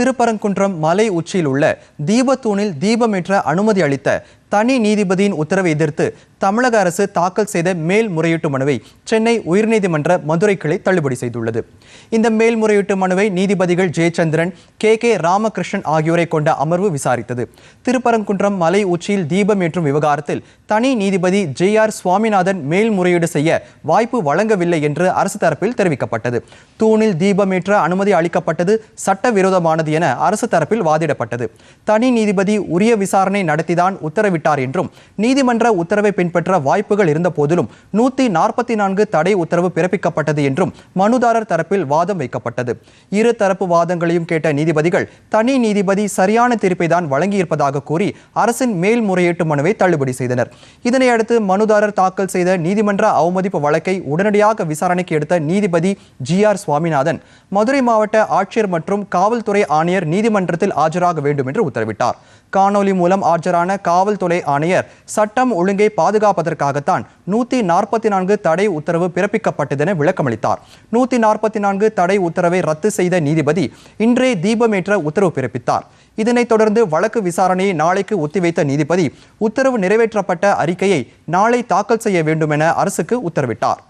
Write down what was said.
திருப்பரங்குன்றம் மலை உச்சியில் உள்ள தீபத்தூணில் தீபமேற்ற அனுமதி அளித்த தனி நீதிபதியின் உத்தரவை எதிர்த்து தமிழக அரசு தாக்கல் செய்த மேல்முறையீட்டு மனுவை சென்னை உயர்நீதிமன்ற மதுரை கிளை தள்ளுபடி செய்துள்ளது. இந்த மேல்முறையீட்டு மனுவை நீதிபதிகள் ஜெயச்சந்திரன் கே. கே. ராமகிருஷ்ணன் ஆகியோரை கொண்ட அமர்வு விசாரித்தது. திருப்பரங்குன்றம் மலை உச்சியில் தீபம் ஏற்றும் விவகாரத்தில் தனி நீதிபதி ஜே. ஆர். சுவாமிநாதன் மேல்முறையீடு செய்ய வாய்ப்பு வழங்கவில்லை என்று அரசு தரப்பில் தெரிவிக்கப்பட்டது. தூணில் தீபமேற்ற அனுமதி அளிக்கப்பட்டது சட்டவிரோதமானது என அரசு தரப்பில் வாதிடப்பட்டது. தனி நீதிபதி உரிய விசாரணை நடத்திதான் உத்தரவிட்டார் என்றும் நீதிமன்ற உத்தரவை பின்பற்ற வாய்ப்புகள் இருந்த போதிலும் நூத்தி நாற்பத்தி நான்கு தடை உத்தரவு பிறப்பிக்கப்பட்டது என்றும் மனுதாரர் தரப்பில் வாதம் வைக்கப்பட்டது. இரு தரப்பு வாதங்களையும் கேட்ட நீதிபதிகள் தனி நீதிபதி சரியான தீர்ப்பை தான் வழங்கியிருப்பதாக கூறி அரசின் மேல்முறையீட்டு மனுவை தள்ளுபடி செய்தனர். இதனையடுத்து மனுதாரர் தாக்கல் செய்த நீதிமன்ற அவமதிப்பு வழக்கை உடனடியாக விசாரணைக்கு எடுத்த நீதிபதி ஜி ஆர் சுவாமிநாதன் மதுரை மாவட்ட ஆட்சியர் மற்றும் காவல்துறை ஆணையர் நீதிமன்றத்தில் ஆஜராக வேண்டும் என்று உத்தரவிட்டார். காணொலி மூலம் ஆஜரான காவல்துறை ஆணையர். சட்டம் ஒழுங்கை பாதுகாப்பதற்காகத்தான் நூத்தி நாற்பத்தி நான்கு தடை உத்தரவு பிறப்பிக்கப்பட்டதென விளக்கமளித்தார். நூத்தி நாற்பத்தி நான்கு தடை உத்தரவை ரத்து செய்த நீதிபதி இன்றே தீபமேற்ற உத்தரவு பிறப்பித்தார். இதனைத் தொடர்ந்து வழக்கு விசாரணையை நாளைக்கு ஒத்திவைத்த நீதிபதி உத்தரவு நிறைவேற்றப்பட்ட அறிக்கையை நாளை தாக்கல் செய்ய வேண்டும் என அரசுக்கு உத்தரவிட்டார்.